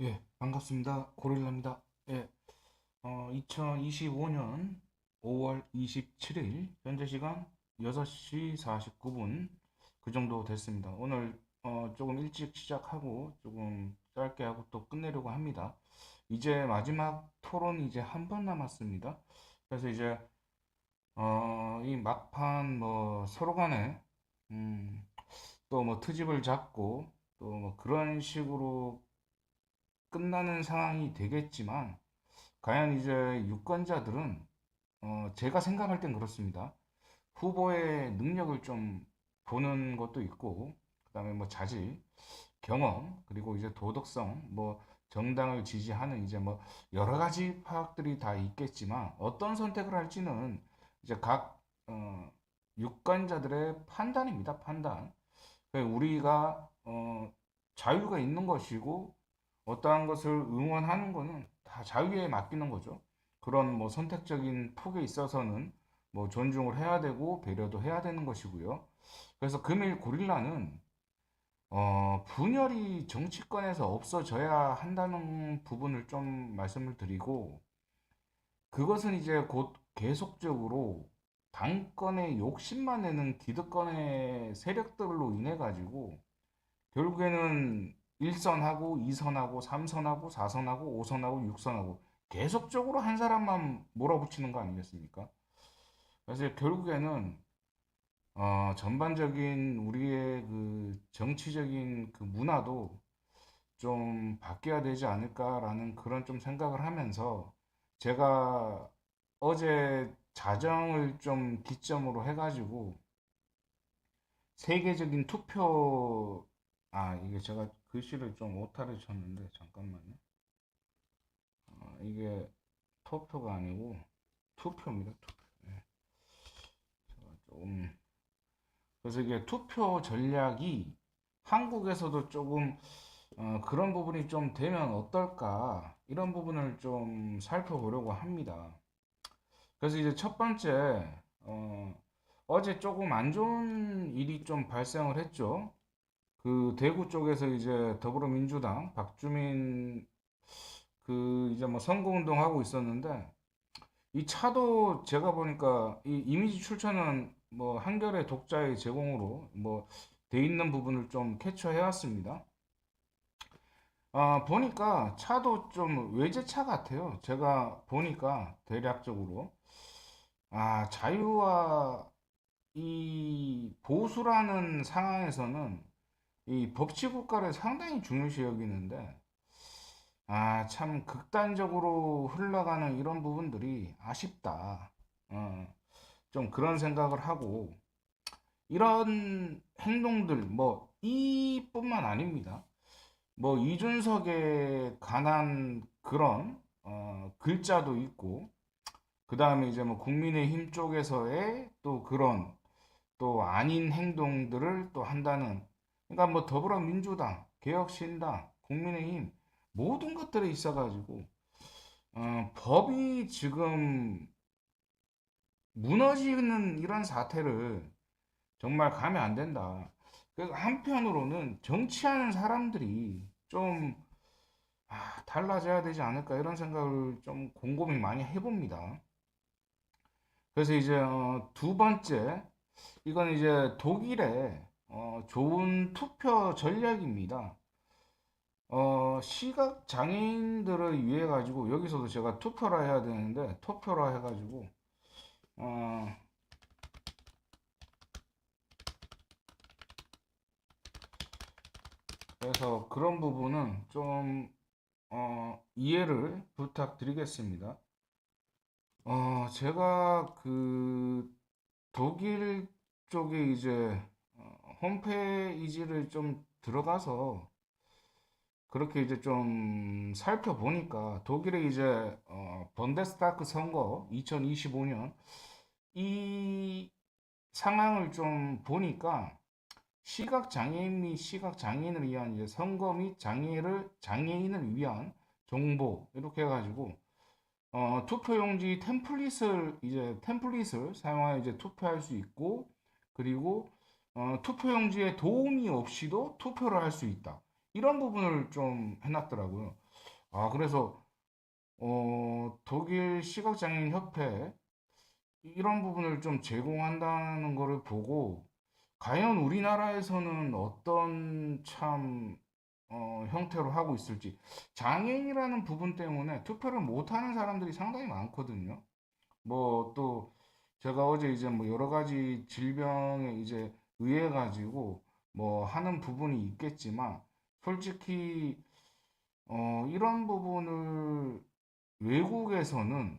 예, 반갑습니다. 고릴라입니다. 예, 어, 2025년 5월 27일, 현재 시간 6시 49분, 그 정도 됐습니다. 오늘, 어, 조금 일찍 시작하고, 조금 짧게 하고 또 끝내려고 합니다. 이제 마지막 토론 이제 한 번 남았습니다. 그래서 이제, 어, 이 막판 뭐 서로 간에, 음, 또 뭐 트집을 잡고, 또 뭐 그런 식으로 끝나는 상황이 되겠지만, 과연 이제 유권자들은, 어, 제가 생각할 땐 그렇습니다. 후보의 능력을 좀 보는 것도 있고, 그 다음에 뭐 자질, 경험, 그리고 이제 도덕성, 뭐 정당을 지지하는 이제 뭐 여러 가지 파악들이 다 있겠지만, 어떤 선택을 할지는 이제 각, 어, 유권자들의 판단입니다, 판단. 우리가, 어, 자유가 있는 것이고, 어떠한 것을 응원하는 거는 다 자유에 맡기는 거죠. 그런 뭐 선택적인 폭에 있어서는 뭐 존중을 해야 되고 배려도 해야 되는 것이고요. 그래서 금일 고릴라는 어, 분열이 정치권에서 없어져야 한다는 부분을 좀 말씀을 드리고 그것은 이제 곧 계속적으로 당권의 욕심만 내는 기득권의 세력들로 인해 가지고 결국에는 1선하고 2선하고 3선하고 4선하고 5선하고 6선하고 계속적으로 한 사람만 몰아붙이는 거 아니겠습니까? 그래서 결국에는 어, 전반적인 우리의 그 정치적인 그 문화도 좀 바뀌어야 되지 않을까라는 그런 좀 생각을 하면서 제가 어제 자정을 좀 기점으로 해가지고 세계적인 투표 아 이게 제가 글씨를 좀 오타를 쳤는데 잠깐만요. 어, 이게 토표가 아니고 투표입니다. 투표. 예. 제가 조금 그래서 이게 투표 전략이 한국에서도 조금 어, 그런 부분이 좀 되면 어떨까 이런 부분을 좀 살펴보려고 합니다. 그래서 이제 첫 번째 어, 어제 조금 안 좋은 일이 좀 발생을 했죠. 그 대구 쪽에서 이제 더불어민주당 박주민 그 이제 뭐 선거운동 하고 있었는데 이 차도 제가 보니까 이 이미지 출처는 뭐 한겨레 독자의 제공으로 뭐 돼 있는 부분을 좀 캡처해 왔습니다. 아, 보니까 차도 좀 외제차 같아요. 제가 보니까 대략적으로 아, 자유와 이 보수라는 상황에서는 이 법치 국가를 상당히 중요시 여기는데, 아, 참 극단적으로 흘러가는 이런 부분들이 아쉽다. 어, 좀 그런 생각을 하고, 이런 행동들, 뭐, 이뿐만 아닙니다. 뭐, 이준석에 관한 그런, 어, 글자도 있고, 그 다음에 이제 뭐, 국민의힘 쪽에서의 또 그런, 또 아닌 행동들을 또 한다는 그러니까 뭐 더불어민주당, 개혁신당, 국민의힘 모든 것들에 있어가지고 어, 법이 지금 무너지는 이런 사태를 정말 가면 안 된다. 그래서 한편으로는 정치하는 사람들이 좀 아, 달라져야 되지 않을까 이런 생각을 좀 곰곰이 많이 해봅니다. 그래서 이제 어, 두 번째 이건 이제 독일의 어, 좋은 투표 전략입니다. 어, 시각 장애인들을 위해 가지고 여기서도 제가 투표라 해야 되는데 투표라 해가지고 어, 그래서 그런 부분은 좀 어, 이해를 부탁드리겠습니다. 어, 제가 그 독일 쪽에 이제 어, 홈페이지를 좀 들어가서 그렇게 이제 좀 살펴보니까 독일의 이제 어, 번데스타크 선거 2025년 이 상황을 좀 보니까 시각 장애인 및 시각 장애인을 위한 이제 선거 및 장애를 장애인을 위한 정보 이렇게 해가지고 어, 투표용지 템플릿을 이제 템플릿을 사용하여 이제 투표할 수 있고 그리고 어, 투표용지에 도움이 없이도 투표를 할 수 있다. 이런 부분을 좀 해놨더라고요. 아, 그래서, 어, 독일 시각장애인 협회, 이런 부분을 좀 제공한다는 거를 보고, 과연 우리나라에서는 어떤 참, 어, 형태로 하고 있을지. 장애인이라는 부분 때문에 투표를 못하는 사람들이 상당히 많거든요. 뭐, 또, 제가 어제 이제 뭐 여러 가지 질병에 이제 의해 가지고 뭐 하는 부분이 있겠지만, 솔직히, 어, 이런 부분을 외국에서는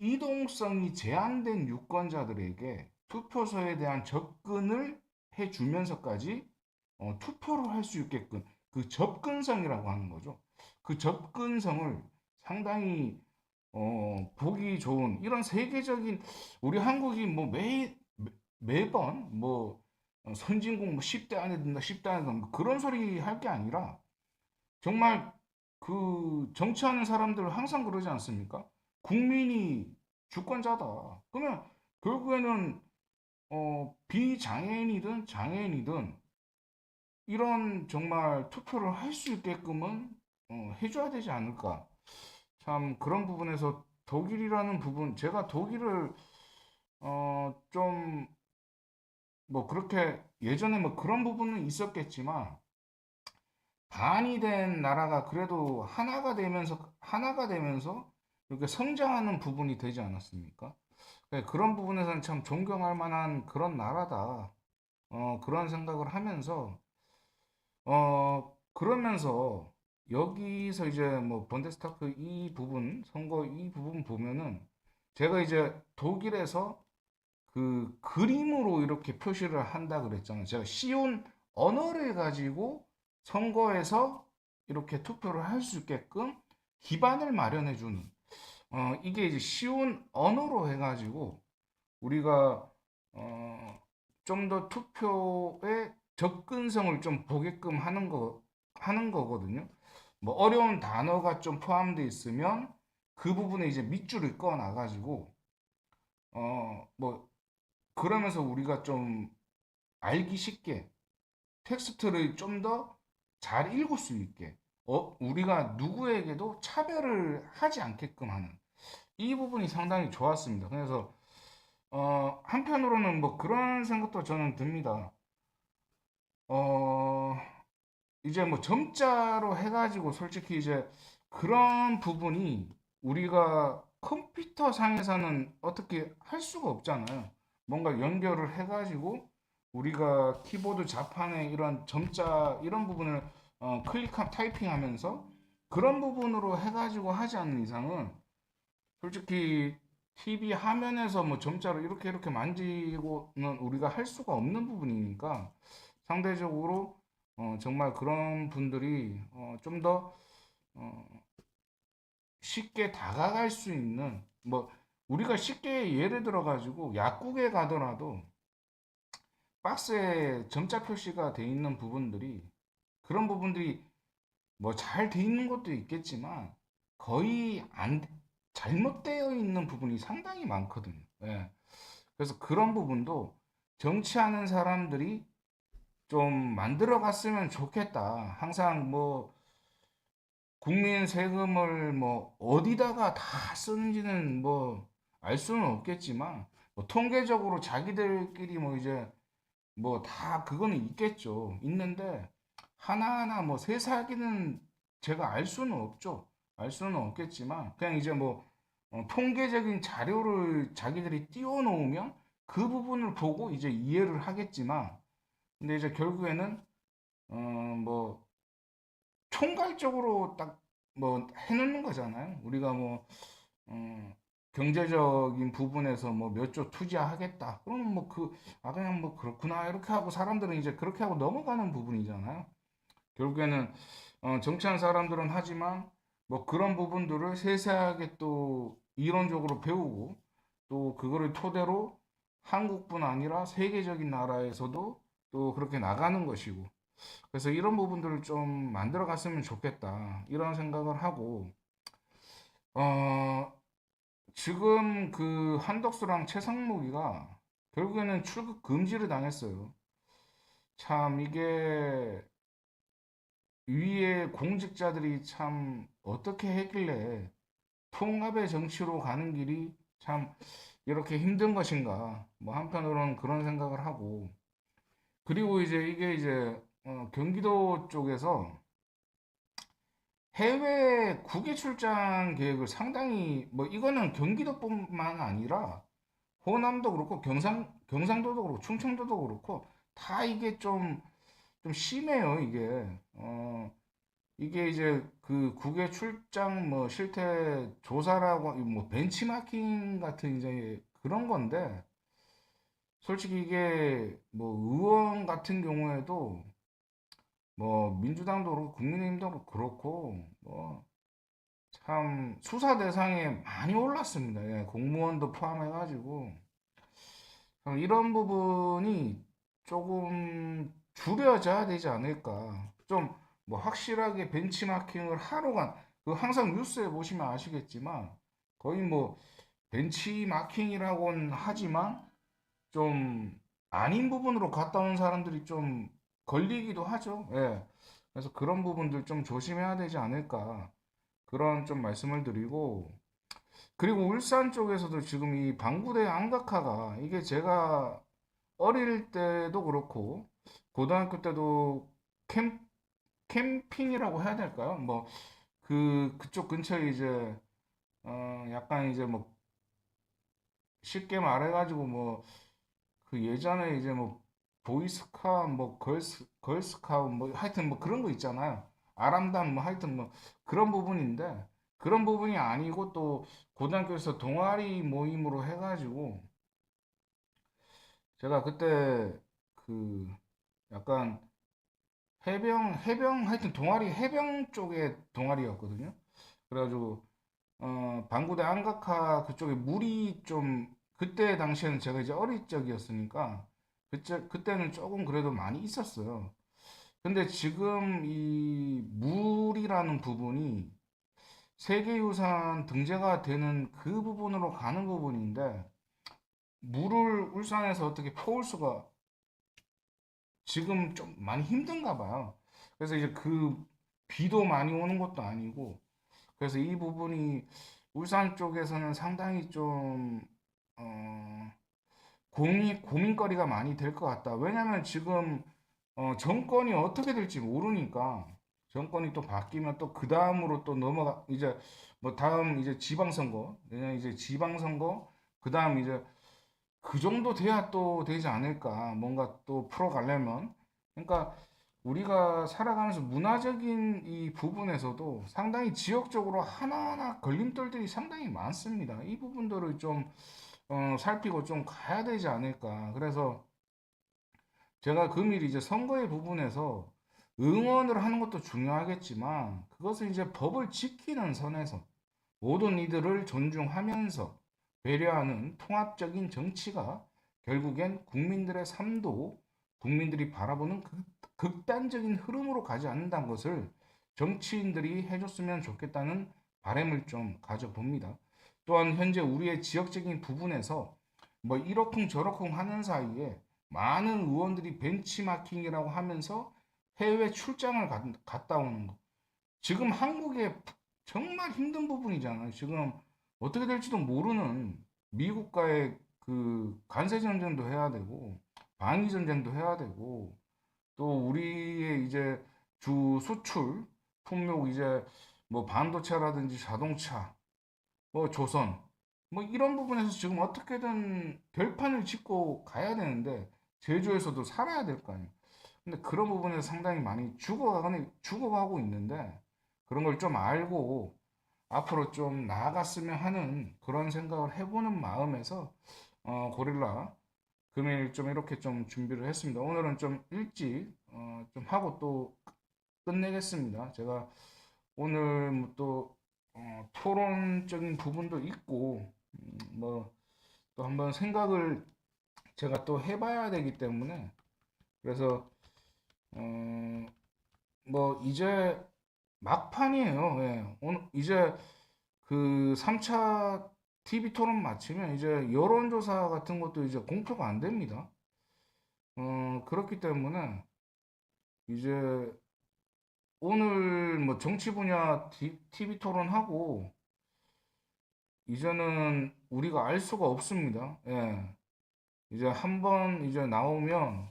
이동성이 제한된 유권자들에게 투표소에 대한 접근을 해주면서까지 어, 투표를 할 수 있게끔 그 접근성이라고 하는 거죠. 그 접근성을 상당히 어, 보기 좋은 이런 세계적인 우리 한국이 뭐 매, 매 매번 뭐 어, 선진국 뭐 10대 안에 든다 10대 안에 든다 뭐 그런 소리 할 게 아니라 정말 그 정치하는 사람들 항상 그러지 않습니까? 국민이 주권자다. 그러면 결국에는 어, 비장애인이든 장애인이든 이런 정말 투표를 할 수 있게끔은 어, 해줘야 되지 않을까. 참 그런 부분에서 독일이라는 부분, 제가 독일을 어, 좀 뭐 그렇게 예전에 뭐 그런 부분은 있었겠지만 반이 된 나라가 그래도 하나가 되면서 하나가 되면서 이렇게 성장하는 부분이 되지 않았습니까? 네, 그런 부분에서는 참 존경할 만한 그런 나라다. 어, 그런 생각을 하면서 어, 그러면서 여기서 이제 뭐 번데스타크 이 부분, 선거 이 부분 보면은 제가 이제 독일에서 그 그림으로 이렇게 표시를 한다 그랬잖아요. 제가 쉬운 언어를 가지고 선거에서 이렇게 투표를 할 수 있게끔 기반을 마련해 주는 어, 이게 이제 쉬운 언어로 해가지고 우리가 어, 좀 더 투표의 접근성을 좀 보게끔 하는 거 하는 거거든요. 뭐 어려운 단어가 좀 포함되어 있으면 그 부분에 이제 밑줄을 꺼 놔가지고 어뭐 그러면서 우리가 좀 알기 쉽게 텍스트를 좀 더 잘 읽을 수 있게 어 우리가 누구에게도 차별을 하지 않게끔 하는 이 부분이 상당히 좋았습니다. 그래서 어 한편으로는 뭐 그런 생각도 저는 듭니다. 어 이제 뭐 점자로 해가지고 솔직히 이제 그런 부분이 우리가 컴퓨터 상에서는 어떻게 할 수가 없잖아요. 뭔가 연결을 해가지고 우리가 키보드 자판에 이런 점자 이런 부분을 어, 클릭한 타이핑하면서 그런 부분으로 해가지고 하지 않는 이상은 솔직히 TV 화면에서 뭐 점자를 이렇게 이렇게 만지고는 우리가 할 수가 없는 부분이니까 상대적으로 어, 정말 그런 분들이 어, 좀더 어, 쉽게 다가갈 수 있는 뭐 우리가 쉽게 예를 들어 가지고 약국에 가더라도 박스에 점자 표시가 돼 있는 부분들이 그런 부분들이 뭐 잘 돼 있는 것도 있겠지만 거의 안 잘못되어 있는 부분이 상당히 많거든요. 예. 그래서 그런 부분도 정치하는 사람들이 좀 만들어 갔으면 좋겠다. 항상 뭐 국민 세금을 뭐 어디다가 다 쓰는지는 뭐 알 수는 없겠지만 뭐 통계적으로 자기들끼리 뭐 이제 뭐 다 그거는 있겠죠. 있는데 하나하나 뭐 세세하게는 제가 알 수는 없죠. 알 수는 없겠지만 그냥 이제 뭐 어, 통계적인 자료를 자기들이 띄워놓으면 그 부분을 보고 이제 이해를 하겠지만 근데 이제 결국에는 어뭐 총괄적으로 딱 뭐 해놓는 거잖아요. 우리가 뭐 어, 경제적인 부분에서 뭐 몇 조 투자하겠다. 그러면 뭐 그, 아, 그냥 뭐 그렇구나. 이렇게 하고 사람들은 이제 그렇게 하고 넘어가는 부분이잖아요. 결국에는, 어, 정치한 사람들은 하지만 뭐 그런 부분들을 세세하게 또 이론적으로 배우고 또 그거를 토대로 한국뿐 아니라 세계적인 나라에서도 또 그렇게 나가는 것이고 그래서 이런 부분들을 좀 만들어 갔으면 좋겠다 이런 생각을 하고 어 지금 그 한덕수랑 최상목이가 결국에는 출국 금지를 당했어요. 참 이게 위에 공직자들이 참 어떻게 했길래 통합의 정치로 가는 길이 참 이렇게 힘든 것인가. 뭐 한편으로는 그런 생각을 하고 그리고 이제 이게 이제 어, 경기도 쪽에서 해외 국외 출장 계획을 상당히 뭐 이거는 경기도뿐만 아니라 호남도 그렇고 경상 경상도도 그렇고 충청도도 그렇고 다 이게 좀 좀 심해요 이게. 어 이게 이제 그 국외 출장 뭐 실태 조사라고 뭐 벤치마킹 같은 이제 그런 건데 솔직히 이게 뭐 의원 같은 경우에도 뭐 민주당도 그렇고 국민의힘도 그렇고 뭐 참 수사 대상에 많이 올랐습니다. 예, 공무원도 포함해가지고 어, 이런 부분이 조금 줄여져야 되지 않을까. 좀 뭐 확실하게 벤치마킹을 하러간 그 항상 뉴스에 보시면 아시겠지만 거의 뭐 벤치마킹이라고는 하지만 좀 아닌 부분으로 갔다 온 사람들이 좀 걸리기도 하죠. 예. 그래서 그런 부분들 좀 조심해야 되지 않을까. 그런 좀 말씀을 드리고 그리고 울산 쪽에서도 지금 이 방구대 안각화가 이게 제가 어릴 때도 그렇고 고등학교 때도 캠 캠핑이라고 해야 될까요? 뭐 그 그쪽 근처에 이제 어 약간 이제 뭐 쉽게 말해가지고 뭐 그 예전에 이제 뭐 보이스카우트 뭐 걸스 걸스카우트 뭐 하여튼 뭐 그런 거 있잖아요. 아람단 뭐 하여튼 뭐 그런 부분인데 그런 부분이 아니고 또 고등학교에서 동아리 모임으로 해가지고 제가 그때 그 약간 해병 해병 하여튼 동아리 해병 쪽의 동아리였거든요. 그래가지고 어 방구대 안각화 그쪽에 물이 좀 그때 당시에는 제가 이제 어릴 적이었으니까 그때 그때는 조금 그래도 많이 있었어요. 근데 지금 이 물이라는 부분이 세계유산 등재가 되는 그 부분으로 가는 부분인데 물을 울산에서 어떻게 퍼올 수가 지금 좀 많이 힘든가 봐요. 그래서 이제 그 비도 많이 오는 것도 아니고 그래서 이 부분이 울산 쪽에서는 상당히 좀 어, 고민 고민거리가 많이 될 것 같다. 왜냐면 지금 어, 정권이 어떻게 될지 모르니까 정권이 또 바뀌면 또 그 다음으로 또 넘어가 이제 뭐 다음 이제 지방선거 내년 이제 지방선거 그 다음 이제 그 정도 돼야 또 되지 않을까 뭔가 또 풀어가려면 그러니까 우리가 살아가면서 문화적인 이 부분에서도 상당히 지역적으로 하나하나 걸림돌들이 상당히 많습니다. 이 부분들을 좀 어, 살피고 좀 가야 되지 않을까. 그래서 제가 금일 이제 선거의 부분에서 응원을 하는 것도 중요하겠지만 그것을 이제 법을 지키는 선에서 모든 이들을 존중하면서 배려하는 통합적인 정치가 결국엔 국민들의 삶도 국민들이 바라보는 극, 극단적인 흐름으로 가지 않는다는 것을 정치인들이 해줬으면 좋겠다는 바람을 좀 가져봅니다. 또한 현재 우리의 지역적인 부분에서 뭐 이러쿵 저러쿵 하는 사이에 많은 의원들이 벤치마킹이라고 하면서 해외 출장을 갔다 오는 거. 지금 한국의 정말 힘든 부분이잖아요. 지금 어떻게 될지도 모르는 미국과의 그 관세 전쟁도 해야 되고 방위 전쟁도 해야 되고 또 우리의 이제 주 수출 품목 이제 뭐 반도체라든지 자동차 뭐 조선 뭐 이런 부분에서 지금 어떻게든 결판을 짓고 가야 되는데 제주에서도 살아야 될 거 아니에요. 근데 그런 부분에서 상당히 많이 죽어가고 죽어가고 있는데 그런 걸 좀 알고 앞으로 좀 나아갔으면 하는 그런 생각을 해보는 마음에서 어, 고릴라 금일 좀 이렇게 좀 준비를 했습니다. 오늘은 좀 일찍 어, 좀 하고 또 끝내겠습니다. 제가 오늘 뭐또 어, 토론적인 부분도 있고 음, 뭐또 한번 생각을 제가 또 해봐야 되기 때문에 그래서 어, 뭐 이제 막판이에요. 예. 오늘 이제 그 3차 TV 토론 마치면 이제 여론조사 같은 것도 이제 공표가 안 됩니다. 어, 그렇기 때문에 이제 오늘 뭐 정치 분야 TV 토론하고 이제는 우리가 알 수가 없습니다. 예. 이제 한 번 이제 나오면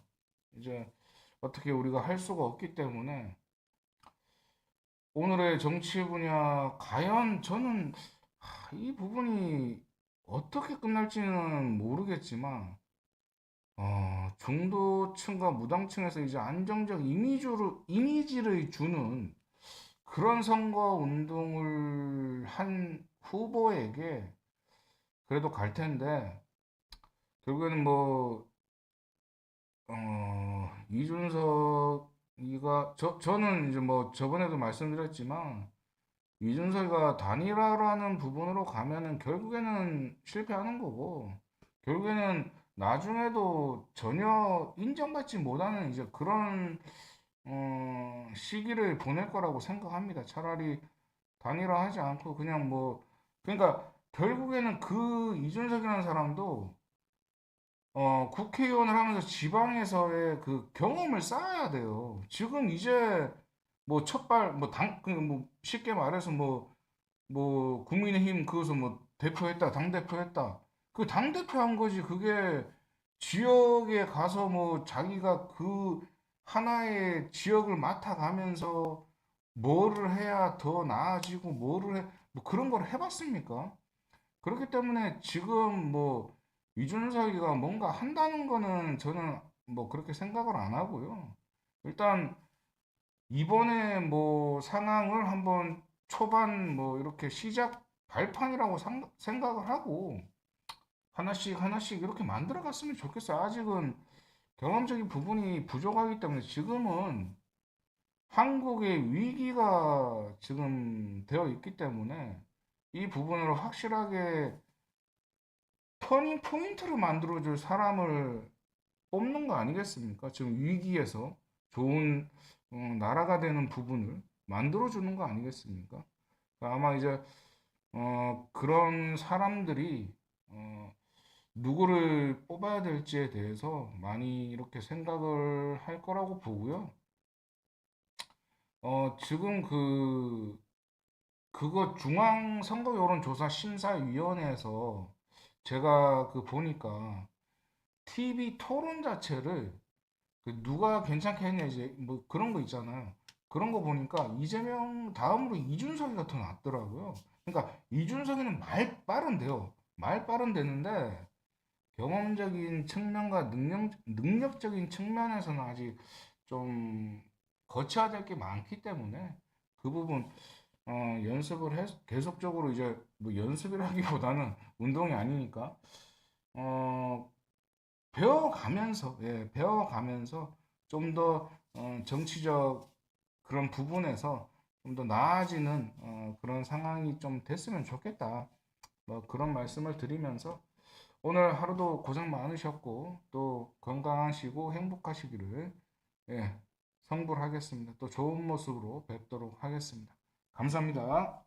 이제 어떻게 우리가 할 수가 없기 때문에 오늘의 정치 분야 과연 저는 하, 이 부분이 어떻게 끝날지는 모르겠지만 어, 중도층과 무당층에서 이제 안정적 이미지를 이미지를 주는 그런 선거 운동을 한 후보에게 그래도 갈 텐데 결국에는 뭐 어, 이준석이가 저 저는 이제 뭐 저번에도 말씀드렸지만 이준석이가 단일화라는 부분으로 가면은 결국에는 실패하는 거고 결국에는 나중에도 전혀 인정받지 못하는 이제 그런 어, 시기를 보낼 거라고 생각합니다. 차라리 단일화하지 않고 그냥 뭐 그러니까 결국에는 그 이준석이라는 사람도 어, 국회의원을 하면서 지방에서의 그 경험을 쌓아야 돼요. 지금 이제 뭐 첫발 뭐 당, 그뭐 쉽게 말해서 뭐, 뭐 국민의힘 그것을 뭐 대표했다, 당 대표했다. 그 당대표 한 거지. 그게 지역에 가서 뭐 자기가 그 하나의 지역을 맡아가면서 뭐를 해야 더 나아지고 뭐를 해, 뭐 그런 걸 해봤습니까? 그렇기 때문에 지금 뭐 이준석이가 뭔가 한다는 거는 저는 뭐 그렇게 생각을 안 하고요. 일단 이번에 뭐 상황을 한번 초반 뭐 이렇게 시작 발판이라고 상- 생각을 하고 하나씩 하나씩 이렇게 만들어 갔으면 좋겠어요. 아직은 경험적인 부분이 부족하기 때문에 지금은 한국의 위기가 지금 되어 있기 때문에 이 부분을 확실하게 터닝 포인트를 만들어 줄 사람을 뽑는 거 아니겠습니까? 지금 위기에서 좋은 어, 나라가 되는 부분을 만들어 주는 거 아니겠습니까? 아마 이제 어, 그런 사람들이 어, 누구를 뽑아야 될지에 대해서 많이 이렇게 생각을 할 거라고 보고요. 어, 지금 그, 그거 중앙선거여론조사 심사위원회에서 제가 그 보니까 TV 토론 자체를 그 누가 괜찮게 했냐 이제 뭐 그런 거 있잖아요. 그런 거 보니까 이재명 다음으로 이준석이가 더 낫더라고요. 그러니까 이준석이는 말 빠른데요. 말 빠른데는데 경험적인 측면과 능력, 능력적인 측면에서는 아직 좀 거쳐야 될 게 많기 때문에 그 부분 어, 연습을 해, 계속적으로 이제 뭐 연습이라기보다는 운동이 아니니까 어, 배워가면서 예, 배워가면서 좀더 어, 정치적 그런 부분에서 좀 더 나아지는 어, 그런 상황이 좀 됐으면 좋겠다. 뭐 그런 말씀을 드리면서 오늘 하루도 고생 많으셨고 또 건강하시고 행복하시기를 예, 성불하겠습니다. 또 좋은 모습으로 뵙도록 하겠습니다. 감사합니다.